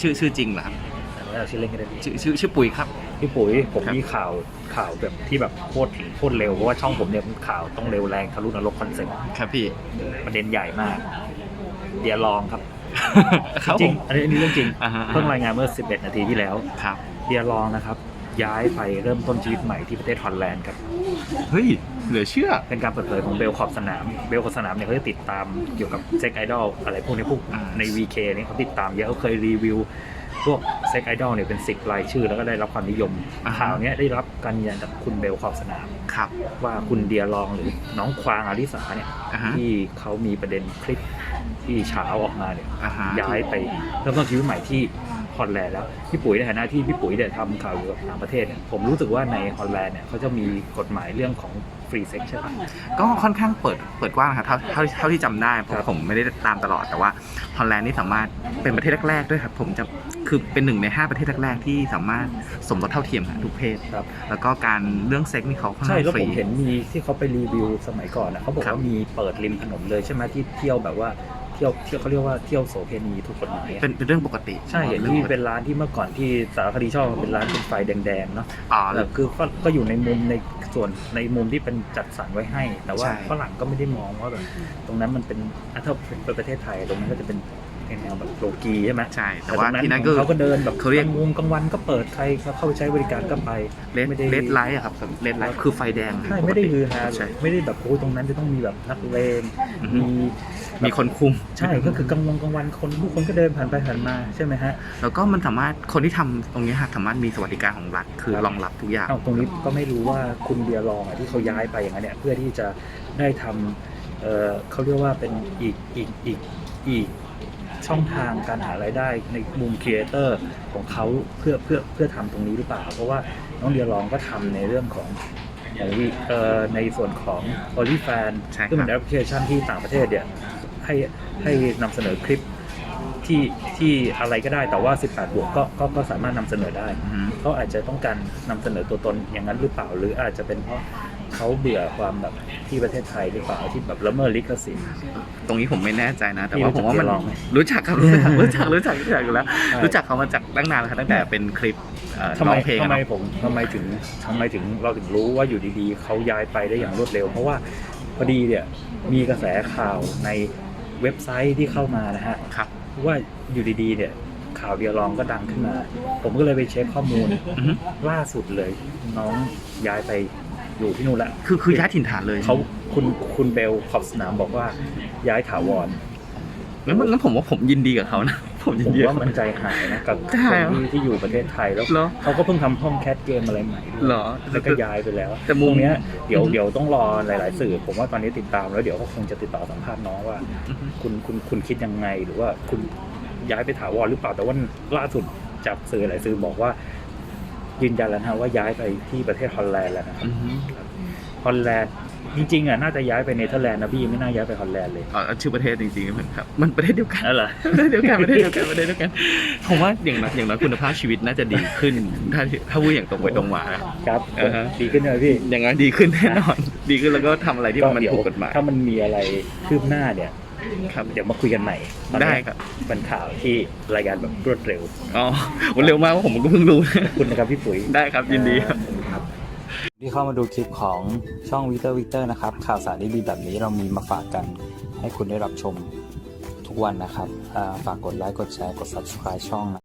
ชื่อชื่อจริงเหรอครับแต่ว่าเราชื่อเล่นก็ได้พี่ชื่อชื่อชื่อปุ๋ยครับ พี่ปุ๋ยผมครับ มีข่าวข่าวแบบที่แบบโคตรถึงโคตรเร็วเพราะว่าช่องผมเนี่ยมันข่าวต้องเร็วแรงทะลุนรกคอนเซ็ปต์ครับพี่ ประเด็นใหญ่มาก เดียลองครับครับจผริงม ๆอันนี้อันนี้เรื่องจริงอ่าฮะ เพิ่งรายงานเมื่อ 11 นาทีที่แล้ว ครับ เดียลองนะครับ ย้ายไปเริ่มต้นชีวิตใหม่ที่ประเทศฮอลแลนด์ครับ เฮ้ย เหลือเชื่อ เป็นการเปิดเผยของเบลขอบสนาม เบลขอบสนามเนี่ยเขาจะติดตามเกี่ยวกับเซ็กไอดอลอะไรพวกนี้พวกอ่าใน VK เนี่ยเขาติดตามเยอะเขาเคยรีวิวพวกเซ็กไอดอลเนี่ยเป็นสิบรายชื่อ แล้วก็ได้รับความนิยมข่าวเนี้ยได้รับการยืนยันจากคุณเบลขอบสนาม ครับว่าคุณเดียลองหรือน้องควางอาริสาเนี่ยอ่าฮะที่เขามีประเด็นคลิปที่เช้าออกมาเนี่ย อ่าฮะย้ายไปเริ่มต้นชีวิตใหม่ที่ ฮอลแลนด์แล้วพี่ปุ๋ยในฐานะที่พี่ปุ๋ยเนี่ยทำข่าวอยู่กับต่างประเทศเนี่ยผมรู้สึกว่าในฮอลแลนด์เนี่ยเขาจะมีกฎหมายเรื่องของฟรีเซ็กใช่ปะก็ค่อนข้างเปิดเปิดกว้างครับเท่าเท่าเท่าที่จำได้เพครัราะบผมไม่ได้ตามตลอดแต่ว่าฮอลแลนด์นี่สามารถเป็นประเทศแรกๆด้วยครับผมจะคือเป็นหนึ่งในห้าประเทศแรกๆที่สามารถสมรสเท่าเทียมกับทุกเพศ ครับ แล้วก็การเรื่องเซ็กนี่เขาค่อนใช่ข้างแล้วฟรี ผมเห็นมีที่เขาไปรีวิวสมัยก่อนนะเขาบอกครับ ว่ามีเปิดริมถนนเลยใช่ไหมที่เที่ยวแบบว่า เที่ยวเที่ยวเขาเรียกว่าเที่ยวโสเพณีถูกกฎหมายอะเป็นเป็นเรื่องปกติใช่เห็นรื่องที่ปกติเป็นร้านที่เมื่อก่อนที่สารคดีชอบเป็นร้านเป็นไฟแดงๆเนาะอ๋อแต่คือก็ก็อยู่ในมุมในส่วนในมุมที่เป็นจัดสรรไว้ให้ แต่ว่าใช่ ฝรั่งก็ไม่ได้มองว่าแบบตรงนั้นมันเป็นอะถ้าเป็นประเทศไทยตรงนั้นก็จะเป็น แนวแบบโลกีใช่ไหมใช่ แต่แต่ว่าตรงนั้นที่นั่นก็เขาก็เดินแบบเขาเรียกกลางวงกลางวันก็เปิดใครเข้าไปใช้บริการก็ไปเลดไม่ได้เลดไลท์อะครับเลดไลท์คือไฟแดงใช่ไม่ได้ฮือฮาใช่ไม่ได้แบบโอ้ยตรงนั้นจะต้องมีแบบนักเลงอือฮึมีมีคนคุม ใช่ก็คือกลางวงกลางวันคนผู้คนก็เดินผ่านไปผ่านมาใช่ไหมฮะแล้วก็มันสามารถคนที่ทำตรงนี้ฮะสามารถมีสวัสดิการของรัฐคือครับรองรับทุกอย่างเอ้าตรงนี้ก็ไม่รู้ว่าคุณเบียร์ลองอะที่เขาย้ายไปอย่างนั้นเนี่ยเพื่อที่จะได้ทำเอ่อเขาเรียกว่าเป็นอีกอีกอีกอีก ช่องทางการหารายได้ในมุมครีเอเตอร์ของเขาเพื่อเพื่อเพื่อทำตรงนี้หรือเปล่า เพราะว่าน้องเดียร์ลองก็ทำในเรื่องของของวิเอ่อในส่วนของ o n l y f a n ใช่ครับซึ่งเป็นแอปพลิเคชันที่ต่างประเทศเนี่ยให้ให้นำเสนอคลิปที่ที่อะไรก็ได้แต่ว่า 18 บวกก็ก็ก็สามารถนำเสนอได้อือฮึเขาอาจจะต้องการนำเสนอตัวตนอย่างนั้นหรือเปล่า หรืออาจจะเป็นเพราะ เขาเบื่อความแบบที่ประเทศไทยหรือเปล่าที่แบบละเมิดลิขสิทธิ์ ตรงนี้ผมไม่แน่ใจนะ แต่พี่ว่าผมว่ามันรู้จักเจลองไหมรู้จักครับรู้จักรู้จักรู้จักรู้จักอยู่แล้วใช่รู้จักเขามาจากตั้งนานแล้วครับตั้งแต่เป็นคลิปเอ่อทำไมร้องเพลงทำอะไมเนาะผมทำไมถึงทำไมถึงเราถึงรู้ว่าอยู่ดีๆเขาย้ายไปได้อย่างรวดเร็ว เพราะว่าพอดีเนี่ยมีกระแสข่าวในเว็บไซต์ที่เข้ามานะฮะครับว่าอยู่ดีๆเนี่ยข่าวเดียรองก็ดังขึ้นมา ผมก็เลยไปเช็คข้อมูลอือฮึล่าสุดเลย น้องย้ายไป อยู่ที่นู่นละคือคือย้ายถิ่นฐานเลยเขาคุณคุณเบลขอบสนามบอกว่าย้ายถาวรงั้นงั้นผมว่าผมยินดีกับเขานะผมยิผนมดีกับว่าเขามันใจหายนะกับใช่คนที่ที่อยู่ประเทศไทยแล้วเหรอเขาก็เพิ่งทำห้องแคสเกมอะไรใหม่ด้วยเหรอแล้วก็ย้ายไปแล้ว แต่มุมตรงเนี้ยเดี๋ยวอือฮึเดี๋ยวต้องรอหลาย ๆ สื่อ ผมว่าตอนนี้ติดตามแล้วเดี๋ยวเขาคงจะติดต่อสัมภาษณ์น้องว่าอือฮึคุณคุณคุณคิดยังไงหรือว่าคุณย้ายไปถาวรหรือเปล่าแต่ว่าล่าสุดจากสื่อหลายสื่อบอกว่า ยืนยันแล้วนะว่าย้ายไปที่ประเทศฮอลแลนด์แล้วนะครับอือฮึฮอลแลนด์จริงๆอะน่าจะย้ายไปเนเธอร์แลนด์นะพี่ไม่น่าย้ายไปฮอลแลนด์เลยอ๋อชื่อประเทศจริงๆเหมือนครับมันประเทศเดียวกันนั่นเหรอประเทศเดียวกันประเทศเดียวกันประเทศเดียวกันผมว่าอย่างน้อยอย่างน้อยคุณภาพชีวิตน่าจะดีขึ้น ถ้าถ้าพูดอย่างตรงไปตรงมานะครับอ่าฮะดีขึ้นเลยพี่อย่างน้อยดีขึ้นแน่นอน ดีขึ้นแล้วก็ทำอะไรที่มันเดี๋ยวถูกกฎหมายถ้ามันมีอะไรคืบหน้าเนี่ย ครับเดี๋ยวมาคุยกันใหม่ตอนนี้ได้ครับ เป็นข่าวที่รายการแบบรวดเร็ว อ๋อวันเร็วมากว่าผมก็เพิ่งรู้ ขอบคุณนะครับพี่ปุ๋ย ได้ครับยินดีครับครับที่เข้ามาดูคลิปของช่องวิเตอร์วิเตอร์นะครับ ข่าวสารดีๆแบบนี้เรามีมาฝากกัน ให้คุณได้รับชมทุกวันนะครับอ่าฝากกดไลค์กดแชร์กด subscribe ช่องนะ